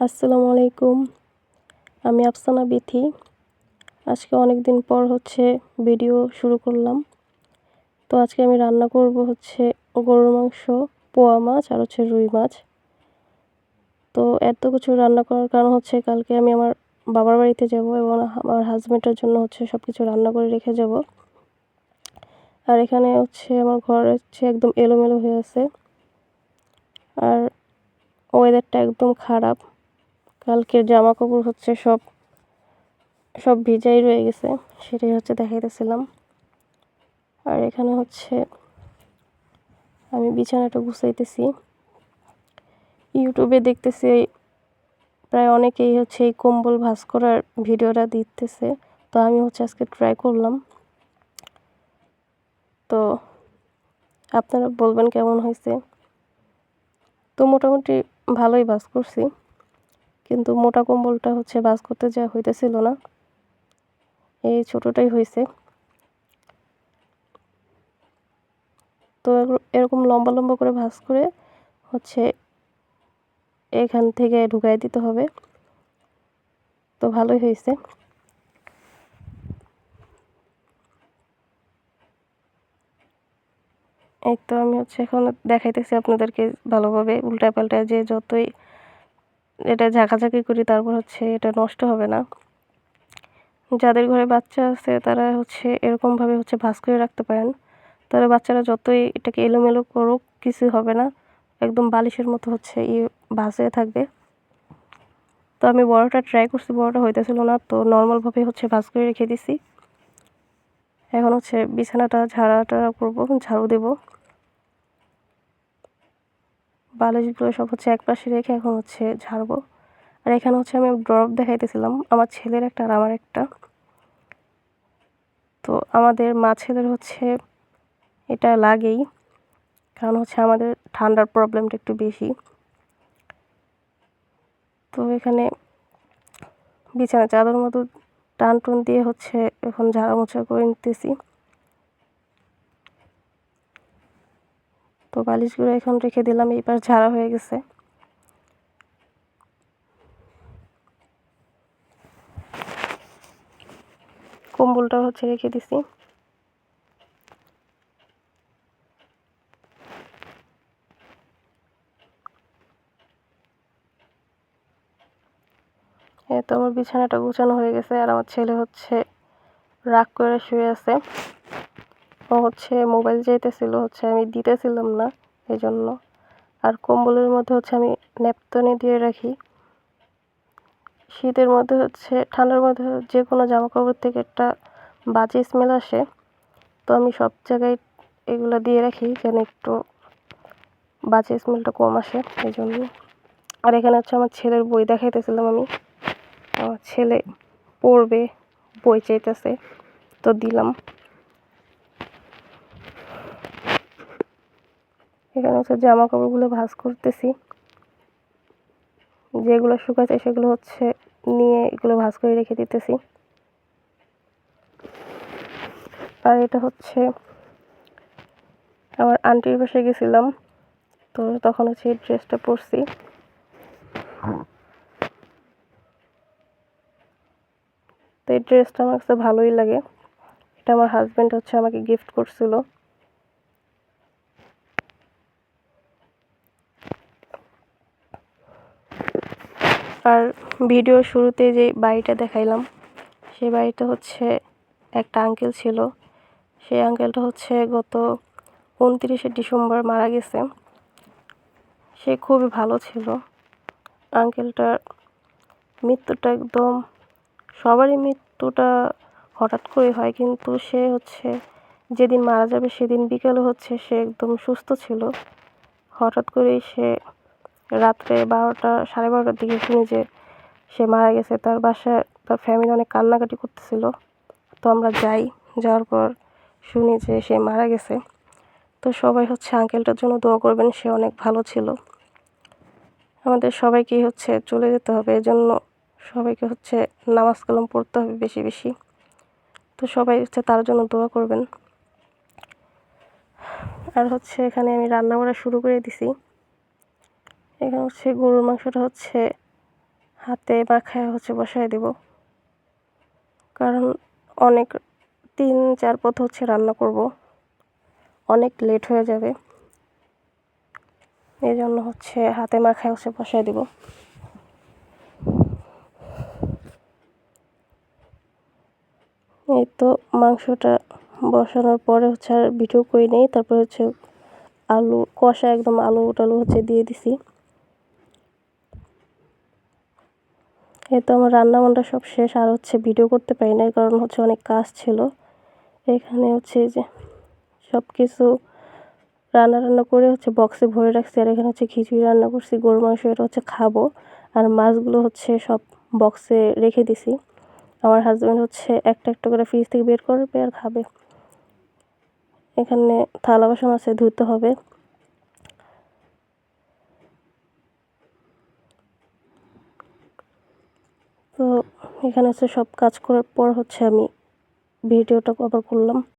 আসসালামু আলাইকুম। আমি আফসানা বিথি। আজকে অনেক দিন পর হচ্ছে ভিডিও শুরু করলাম। তো আজকে আমি রান্না করব হচ্ছে গরুর মাংস, পোয়া মাছ আর হচ্ছে রুই মাছ। তো এত কিছু রান্না করার কারণ হচ্ছে কালকে আমি আমার বাবার বাড়িতে যাব এবং আমার হাজব্যান্ডের জন্য হচ্ছে সব কিছু রান্না করে রেখে যাব। আর এখানে হচ্ছে আমার ঘর হচ্ছে একদম এলোমেলো হয়ে আছে। আর ওয়েদারটা একদম খারাপ। কালকের জামা কাপড় হচ্ছে সব সব ভিজাই রয়ে গেছে, সেটাই হচ্ছে দেখাইতেছিলাম। আর এখানে হচ্ছে আমি বিছানাটা গুছাইতেছি। ইউটিউবে দেখতেছি প্রায় অনেকেই হচ্ছে এই কম্বল ভাস করার ভিডিওটা দিতেছে, তো আমি হচ্ছে আজকে ট্রাই করলাম। তো আপনারা বলবেন কেমন হয়েছে? তো মোটামুটি ভালোই বাস করছি। কিন্তু মোটা কম্বলটা হচ্ছে বাস করতে যা হইতেছিল না। এই ছোটোটাই হয়েছে তো এরকম লম্বা লম্বা করে ভাজ করে হচ্ছে এখান থেকে ঢুকাই দিতে হবে। তো ভালোই হয়েছে এই তো আমি হচ্ছে এখন দেখাইতেছি আপনাদেরকে ভালোভাবে। উল্টা পাল্টা যে যতই এটা ঝাঁকাঝাঁকি করি, তারপর হচ্ছে এটা নষ্ট হবে না। যাদের ঘরে বাচ্চা আছে, তারা হচ্ছে এরকমভাবে হচ্ছে ভাস করে রাখতে পারেন। তাহলে বাচ্চারা যতই এটাকে এলোমেলো করুক, কিছু হবে না। একদম বালিশের মতো হচ্ছে ইয়ে ভাস হয়ে থাকবে। তো আমি বড়টা ট্রাই করছি, বড়টা হইতেছিল না। তো নর্মালভাবে হচ্ছে ভাস করে রেখে দিছি। এখন হচ্ছে বিছানাটা ঝাড়া টাড়া করব, ঝাড়ু দেবো। বালিশগুলো সব হচ্ছে এক পাশে রেখে এখন হচ্ছে ঝাড়বো। আর এখানে হচ্ছে আমি ড্রপ দেখাইতেছিলাম, আমার ছেলের একটা আর আমার একটা। তো আমাদের মা ছেলের হচ্ছে এটা লাগেই, কারণ হচ্ছে আমাদের ঠান্ডার প্রবলেমটা একটু বেশি। তো এখানে বিছানা চাদর মতো টান টুন দিয়ে হচ্ছে এখন ঝাড়া মোছা করে নিতেছি। তো বালিশগুলো এখন রেখে দিলাম, এই পাশ ঝাড়া হয়ে গেছে। কম্বলটা হচ্ছে রেখে দিছি। তো আমার বিছানাটা গুছানো হয়ে গেছে, আর আমার ছেলে হচ্ছে রাগ করে শুয়ে আছে। ও হচ্ছে মোবাইল চাইতেছিল হচ্ছে আমি দিতেছিলাম না এই জন্য আর কম্বলের মধ্যে হচ্ছে আমি ন্যাপতনি দিয়ে রাখি। শীতের মধ্যে হচ্ছে, ঠান্ডার মধ্যে যে কোনো জামা কাপড় থেকে একটা বাজে স্মেল আসে, তো আমি সব জায়গায় এগুলো দিয়ে রাখি যেন একটু বাজে স্মেলটা কম আসে এই জন্য আর এখানে হচ্ছে আমার ছেলের বই দেখাইতেছিলাম আমি। আমার ছেলে পড়বে, বই চাইতেছে, তো দিলাম। এখানে হচ্ছে জামা কাপড়গুলো ভাজ করতেছি। যেগুলো শুকাচ্ছে সেগুলো হচ্ছে নিয়ে এগুলো ভাজ করে রেখে দিতেছি। আর এটা হচ্ছে আমার আন্টির পাশে গেছিলাম, তো তখন হচ্ছে এই ড্রেসটা পরছি। তো এই ড্রেসটা আমার কাছে ভালোই লাগে। এটা আমার হাজব্যান্ড হচ্ছে আমাকে গিফট করছিল। আর ভিডিওর শুরুতে যে বাড়িটা দেখাইলাম, সে বাড়িটা হচ্ছে একটা আঙ্কেল ছিল। সেই আঙ্কেলটা হচ্ছে গত উনত্রিশে ডিসেম্বর মারা গেছে। সে খুবই ভালো ছিল। আঙ্কেলটার মৃত্যুটা একদম, সবারই মৃত্যুটা হঠাৎ করে হয়, কিন্তু সে হচ্ছে যেদিন মারা যাবে সেদিন বিকেলে হচ্ছে সে একদম সুস্থ ছিল। হঠাৎ করেই সে রাত্রে বারোটা, সাড়ে বারোটার দিকে শুনি যে সে মারা গেছে। তার বাসায় তার ফ্যামিলি অনেক কান্নাকাটি করতেছিল। তো আমরা যাই, যাওয়ার পর শুনি যে সে মারা গেছে। তো সবাই হচ্ছে আঙ্কেলটার জন্য দোয়া করবেন, সে অনেক ভালো ছিল। আমাদের সবাইকেই হচ্ছে চলে যেতে হবে। এজন্য সবাইকে হচ্ছে নামাজ কালাম পড়তে হবে বেশি বেশি। তো সবাই হচ্ছে তার জন্য দোয়া করবেন। আর হচ্ছে এখানে আমি রান্না করা শুরু করে দিছি। এখানে হচ্ছে গরুর মাংসটা হচ্ছে হাতে মাখায় হচ্ছে বসায় দেব। কারণ অনেক তিন, চার পথ হচ্ছে রান্না করব। অনেক লেট হয়ে যাবে। এই জন্য হচ্ছে হাতে মাখায় হচ্ছে বসায় দিব। এই তো মাংসটা বসানোর পরে হচ্ছে আর ভিডিও করি নেই, তারপরে হচ্ছে আলু কষা একদম আলু টালু হচ্ছে দিয়ে দিছি। এই তো আমার রান্না বান্না সব শেষ, আর হচ্ছে ভিডিও করতে পারি না কারণ হচ্ছে অনেক কাজ ছিল। এখানে হচ্ছে যে সব কিছু রান্না টান্না করে হচ্ছে বক্সে ভরে রাখছি, আর এখানে হচ্ছে খিচুড়ি রান্না করছি গরু মাংস এটা হচ্ছে খাব। আর মাছগুলো হচ্ছে সব বক্সে রেখে দিছি। আমার হাজব্যান্ড হচ্ছে একটা একটা করে ফ্রিজ থেকে বের করবে আর খাবে। এখানে থালা বাসন আছে ধুতে হবে। তো এখানে হচ্ছে সব কাজ করার পর হচ্ছে আমি ভিডিওটা কভার করলাম।